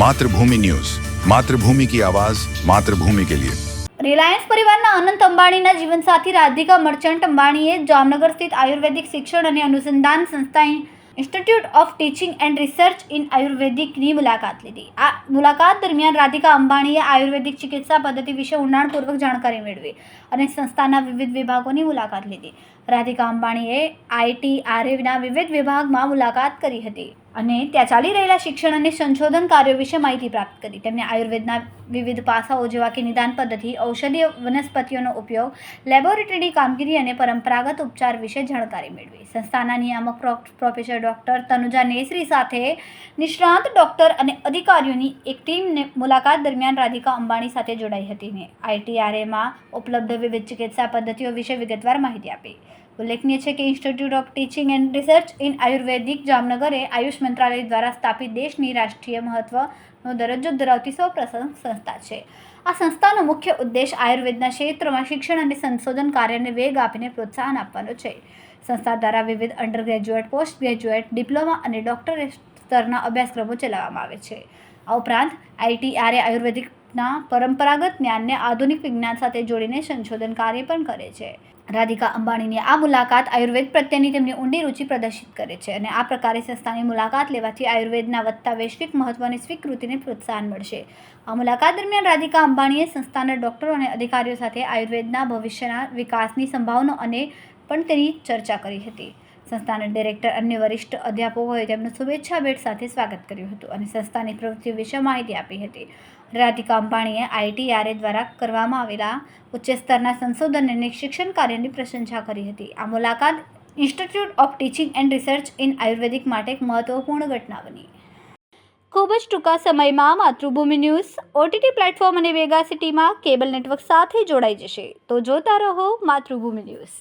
Mathrubhumi news. Mathrubhumi કી આવાજ, માતૃભૂમિ કે લિયે. રિલાયન્સ પરિવારના અનંત અંબાણીના જીવનસાથી રાધિકા મર્ચન્ટ અંબાણીએ જામનગર સ્થિત આયુર્વેદિક શિક્ષણ અને અનુસંધાન સંસ્થા institute of teaching and research in આયુર્વેદિકની મુલાકાત લીધી. આ મુલાકાત દરમિયાન રાધિકા અંબાણીએ આયુર્વેદિક ચિકિત્સા પદ્ધતિ વિશે ઊંડાણપૂર્વક જાણકારી મેળવી અને સંસ્થાના વિવિધ વિભાગોની મુલાકાત લીધી. રાધિકા અંબાણીએ આઈટી આઈટીઆરએના વિવિધ વિભાગમાં મુલાકાત કરી હતી. અને ત્યાં ચાલી રહેલા શિક્ષણ અને સંશોધન કાર્યો વિશે માહિતી પ્રાપ્ત કરી. તેમણે આયુર્વેદના વિવિધ પાસાઓ જેવા કે નિદાન પદ્ધતિ, ઔષધીય વનસ્પતિઓનો ઉપયોગ, લેબોરેટરીની કામગીરી અને પરંપરાગત ઉપચાર વિશે જાણકારી મેળવી. સંસ્થાના નિયામક pro- professor doctor Tanuja Nesari સાથે નિષ્ણાંત ડૉક્ટર અને અધિકારીઓની એક ટીમને મુલાકાત દરમિયાન રાધિકા અંબાણી સાથે જોડાઈ હતી ને આઈટીઆરએમાં ઉપલબ્ધ વિવિધ ચિકિત્સા પદ્ધતિઓ વિશે વિગતવાર માહિતી આપી. ઉલ્લેખનીય છે કે institute of teaching and research in Ayurvedic જામનગરે Ayush મંત્રાલય દ્વારા સ્થાપિત દેશની રાષ્ટ્રીય મહત્વનો દરજ્જો ધરાવતી સૌપ્રથમ સંસ્થા છે. આ સંસ્થાનો મુખ્ય ઉદ્દેશ આયુર્વેદના ક્ષેત્રમાં શિક્ષણ અને સંશોધન કાર્યને વેગ આપીને પ્રોત્સાહન આપવાનો છે. સંસ્થા દ્વારા વિવિધ under graduate post graduate diploma અને ડોક્ટરેટ સ્તરના અભ્યાસક્રમો ચલાવવામાં આવે છે. આ ઉપરાંત આઈટીઆરએ આયુર્વેદિકના પરંપરાગત જ્ઞાનને આધુનિક વિજ્ઞાન સાથે જોડીને સંશોધન કાર્ય પણ કરે છે. રાધિકા અંબાણીની આ મુલાકાત આયુર્વેદ પ્રત્યેની તેમની ઊંડી રુચિ પ્રદર્શિત કરે છે અને આ પ્રકારે સંસ્થાની મુલાકાત લેવાથી આયુર્વેદના વધતા વૈશ્વિક મહત્વની સ્વીકૃતિને પ્રોત્સાહન મળશે. આ મુલાકાત દરમિયાન રાધિકા અંબાણીએ સંસ્થાના ડોક્ટરો અને અધિકારીઓ સાથે આયુર્વેદના ભવિષ્યના વિકાસની સંભાવના અને પણ તેની ચર્ચા કરી હતી. સંસ્થાના ડિરેક્ટર અન્ય વરિષ્ઠ અધ્યાપકોએ તેમનું શુભેચ્છા ભેટ સાથે સ્વાગત કર્યું હતું અને સંસ્થાની પ્રવૃત્તિઓ વિશે માહિતી આપી હતી. રાધિકા અંબાણીએ આઈટીઆરએ દ્વારા કરવામાં આવેલા ઉચ્ચ સ્તરના સંશોધન અને શિક્ષણ કાર્યની પ્રશંસા કરી હતી. આ મુલાકાત institute of teaching and research in Ayurvedic માટે એક મહત્વપૂર્ણ ઘટના બની. ખૂબ જ ટૂંકા સમયમાં માતૃભૂમિ ન્યૂઝ, ઓટીટી પ્લેટફોર્મ અને વેગા સિટીમાં કેબલ નેટવર્ક સાથે જોડાઈ જશે. તો જોતા રહો માતૃભૂમિ ન્યૂઝ.